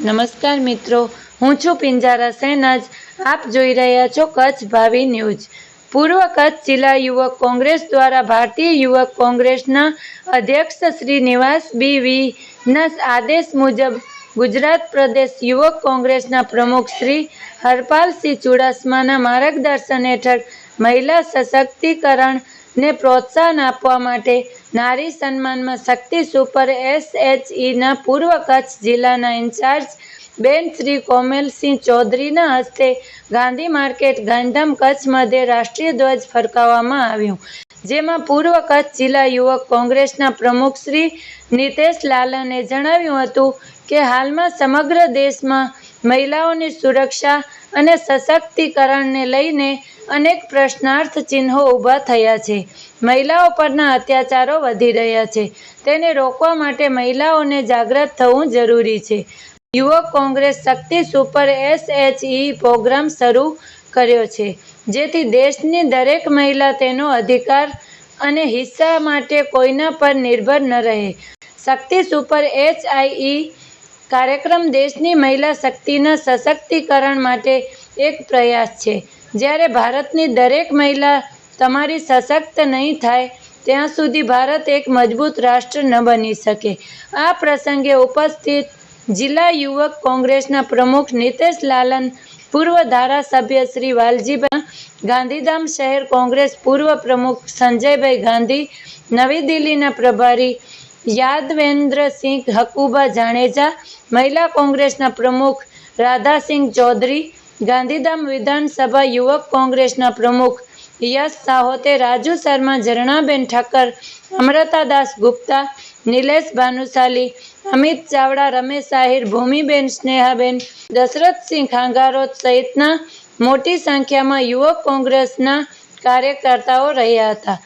નમસ્કાર મિત્રો, હું છું પિંજારા સહેનાજ આપ જોઈ રહ્યા છો કચ્છ ભાવિ ન્યૂઝ. પૂર્વ કચ્છ જિલ્લા યુવક કોંગ્રેસ દ્વારા ભારતીય યુવક કોંગ્રેસના અધ્યક્ષ શ્રી નિવાસ બી વીના આદેશ મુજબ ગુજરાત પ્રદેશ યુવક કોંગ્રેસના પ્રમુખ શ્રી હરપાલસિંહ ચુડાસમાના માર્ગદર્શન હેઠળ મહિલા સશક્તિકરણને પ્રોત્સાહન આપવા માટે નારી સન્માનમાં શક્તિ સુપર એસએચઈના પૂર્વ કચ્છ જિલ્લાના ઇન્ચાર્જ બેન શ્રી કોમલસિંહ ચૌધરીના હસ્તે ગાંધી માર્કેટ ગાંધીધામ કચ્છ મધ્યે રાષ્ટ્રીય ધ્વજ ફરકાવવામાં આવ્યો. જેમાં પૂર્વ કચ્છ જિલ્લા યુવક કોંગ્રેસના પ્રમુખ શ્રી નિતેશ લાલને જણાવ્યું હતું કે હાલમાં સમગ્ર દેશમાં મહિલાઓની સુરક્ષા અને સશક્તિકરણને લઈને અનેક પ્રશ્નાર્થ ચિહ્નો ઊભા થયા છે. મહિલાઓ પરના અત્યાચારો વધી રહ્યા છે. તેને રોકવા માટે મહિલાઓને જાગૃત થવું જરૂરી છે. યુવક Congress Shakti super SHE program શરૂ કર્યો છે, જેથી દેશની દરેક મહિલા તેનો અધિકાર અને હિસ્સા માટે કોઈના પર નિર્ભર ન રહે. શક્તિ સુપર એચઆઈ કાર્યક્રમ દેશની મહિલા શક્તિના સશક્તિકરણ માટે એક પ્રયાસ છે. જ્યારે ભારતની દરેક મહિલા તમારી સશક્ત નહીં થાય, ત્યાં સુધી ભારત એક મજબૂત રાષ્ટ્ર ન બની શકે. આ પ્રસંગે ઉપસ્થિત જિલ્લા યુવક કોંગ્રેસના પ્રમુખ નિતેશ લાલન, પૂર્વ ધારાસભ્ય શ્રી વાલજીભાઈ ગાંધીધામ શહેર કોંગ્રેસ પૂર્વ પ્રમુખ સંજયભાઈ ગાંધી, નવી દિલ્હીના પ્રભારી યાદવેન્દ્રસિંહ હકુબા જાડેજા, મહિલા કોંગ્રેસના પ્રમુખ રાધાસિંહ ચૌધરી, ગાંધીધામ વિધાનસભા યુવક કોંગ્રેસના પ્રમુખ યશ સાહોતે, રાજુ શર્મા, ઝરણાબેન ઠક્કર અમૃતાદાસ ગુપ્તા, નિલેશ ભાનુશાલી, અમિત ચાવડા, રમેશ આહિર ભૂમિબેન સ્નેહાબેન દશરથસિંહ ખાંગારોત સહિતના મોટી સંખ્યામાં યુવક કોંગ્રેસના કાર્યકર્તાઓ રહ્યા હતા.